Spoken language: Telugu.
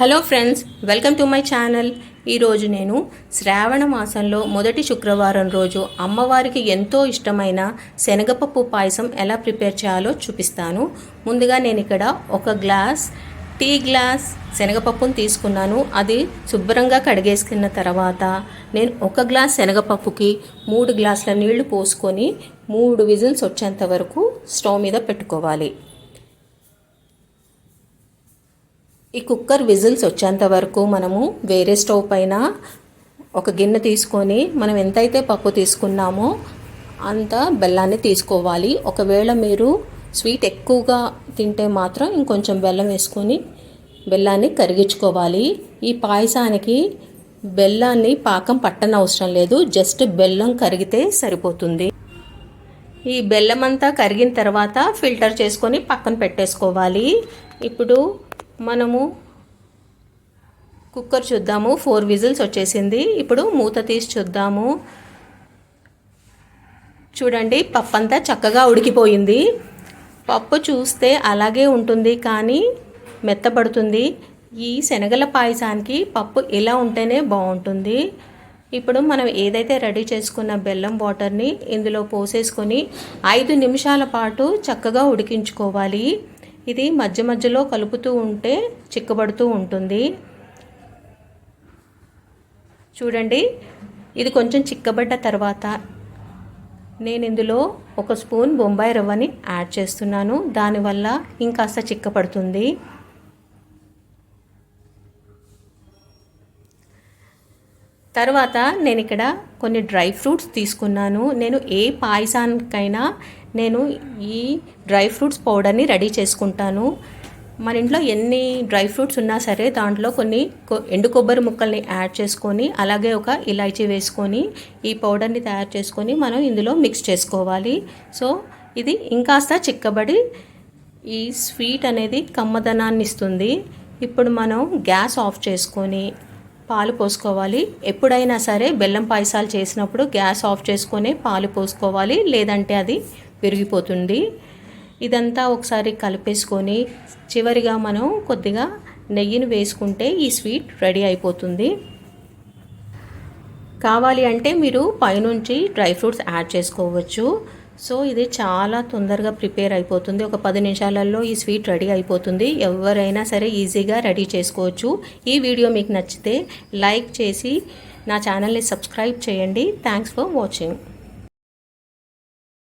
Hello friends welcome to my channel. ఈరోజు నేను శ్రావణ మాసంలో మొదటి శుక్రవారం రోజు అమ్మవారికి ఎంతో ఇష్టమైన శనగపప్పు పాయసం ఎలా ప్రిపేర్ చేయాలో చూపిస్తాను. ముందుగా నేను ఇక్కడ ఒక గ్లాస్ టీ గ్లాస్ శనగపప్పును తీసుకున్నాను. అది శుభ్రంగా కడిగేసుకున్న తర్వాత నేను ఒక గ్లాస్ శనగపప్పుకి మూడు గ్లాసుల నీళ్ళు పోసుకొని మూడు విజిల్స్ వచ్చేంత వరకు స్టవ్ మీద పెట్టుకోవాలి. ఈ కుక్కర్ విజిల్స్ వచ్చేంత వరకు మనము వేరే స్టవ్ పైన ఒక గిన్నె తీసుకొని మనం ఎంతైతే పప్పు తీసుకున్నామో అంత బెల్లాన్ని తీసుకోవాలి. ఒకవేళ మీరు స్వీట్ ఎక్కువగా తింటే మాత్రం ఇంకొంచెం బెల్లం వేసుకొని బెల్లాన్ని కరిగించుకోవాలి. ఈ పాయసానికి బెల్లాన్ని పాకం పట్టనవసరం లేదు. జస్ట్ బెల్లం కరిగితే సరిపోతుంది. ఈ బెల్లం అంతా కరిగిన తర్వాత ఫిల్టర్ చేసుకొని పక్కన పెట్టేసుకోవాలి. ఇప్పుడు మనము కుక్కర్ చూద్దాము. ఫోర్ విజిల్స్ వచ్చేసింది. ఇప్పుడు మూత తీసి చూద్దాము. చూడండి పప్పు అంతా చక్కగా ఉడికిపోయింది. పప్పు చూస్తే అలాగే ఉంటుంది కానీ మెత్తబడుతుంది. ఈ శనగల పాయసానికి పప్పు ఇలా ఉంటేనే బాగుంటుంది. ఇప్పుడు మనం ఏదైతే రెడీ చేసుకున్న బెల్లం వాటర్ని ఇందులో పోసేసుకొని ఐదు నిమిషాల పాటు చక్కగా ఉడికించుకోవాలి. ఇది మధ్య మధ్యలో కలుపుతూ ఉంటే చిక్కబడుతూ ఉంటుంది. చూడండి ఇది కొంచెం చిక్కబడ్డ తర్వాత నేను ఇందులో ఒక స్పూన్ బొంబాయి రవ్వని యాడ్ చేస్తున్నాను. దానివల్ల ఇంకాస్త చిక్కపడుతుంది తర్వాత నేను ఇక్కడ కొన్ని డ్రై ఫ్రూట్స్ తీసుకున్నాను. నేను ఏ పాయసానికైనా నేను ఈ డ్రై ఫ్రూట్స్ పౌడర్ని రెడీ చేసుకుంటాను. మన ఇంట్లో ఎన్ని డ్రై ఫ్రూట్స్ ఉన్నా సరే దాంట్లో కొన్ని ఎండు కొబ్బరి ముక్కల్ని యాడ్ చేసుకొని అలాగే ఒక ఇలాచీ వేసుకొని ఈ పౌడర్ని తయారు చేసుకొని మనం ఇందులో మిక్స్ చేసుకోవాలి. సో ఇది ఇంకాస్త చిక్కబడి ఈ స్వీట్ అనేది కమ్మదనాన్ని ఇస్తుంది. ఇప్పుడు మనం గ్యాస్ ఆఫ్ చేసుకొని పాలు పోసుకోవాలి. ఎప్పుడైనా సరే బెల్లం పాయసాలు చేసినప్పుడు గ్యాస్ ఆఫ్ చేసుకొని పాలు పోసుకోవాలి. లేదంటే అది విరిగిపోతుంది. ఇదంతా ఒకసారి కలిపేసుకొని చివరిగా మనం కొద్దిగా నెయ్యిని వేసుకుంటే ఈ స్వీట్ రెడీ అయిపోతుంది. కావాలి అంటే మీరు పైనుంచి డ్రై ఫ్రూట్స్ యాడ్ చేసుకోవచ్చు. సో ఇది చాలా తొందరగా ప్రిపేర్ అయిపోతుంది. ఒక పది నిమిషాలలో ఈ స్వీట్ రెడీ అయిపోతుంది. ఎవరైనా సరే ఈజీగా రెడీ చేసుకోవచ్చు. ఈ వీడియో మీకు నచ్చితే లైక్ చేసి నా ఛానల్ని సబ్స్క్రైబ్ చేయండి. Thanks for watching